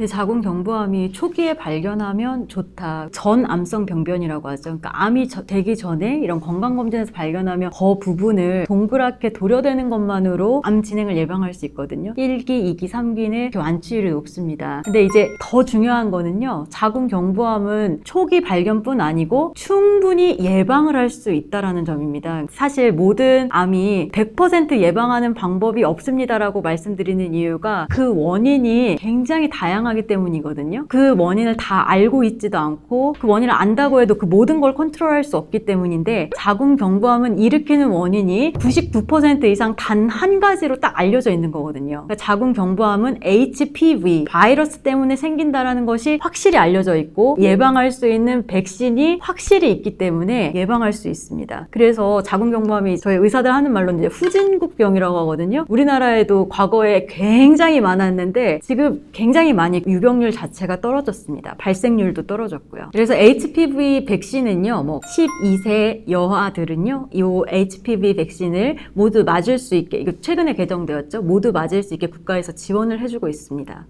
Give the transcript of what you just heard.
근데 자궁 경부암이 초기에 발견하면 좋다. 전 암성 병변이라고 하죠. 그러니까 암이 저- 되기 전에 이런 건강검진에서 발견하면 그 부분을 동그랗게 도려대는 것만으로 암 진행을 예방할 수 있거든요. 1기, 2기, 3기는 완치율이 높습니다. 근데 이제 더 중요한 거는요. 자궁 경부암은 초기 발견뿐 아니고 충분히 예방을 할 수 있다라는 점입니다. 사실 모든 암이 100% 예방하는 방법이 없습니다라고 말씀드리는 이유가 그 원인이 굉장히 다양 하기 때문이거든요. 그 원인을 다 알고 있지도 않고 그 원인을 안다고 해도 그 모든 걸 컨트롤할 수 없기 때문인데 자궁 경부암은 일으키는 원인이 99% 이상 단 한 가지로 딱 알려져 있는 거거든요. 그러니까 자궁 경부암은 HPV 바이러스 때문에 생긴다라는 것이 확실히 알려져 있고 예방할 수 있는 백신이 확실히 있기 때문에 예방할 수 있습니다. 그래서 자궁 경부암이 저희 의사들 하는 말로 이제 후진국병이라고 하거든요. 우리나라에도 과거에 굉장히 많았는데 지금 굉장히 많이 유병률 자체가 떨어졌습니다. 발생률도 떨어졌고요. 그래서 HPV 백신은요, 뭐 12세 여아들은요, 이 HPV 백신을 모두 맞을 수 있게 이거 최근에 개정되었죠. 모두 맞을 수 있게 국가에서 지원을 해주고 있습니다.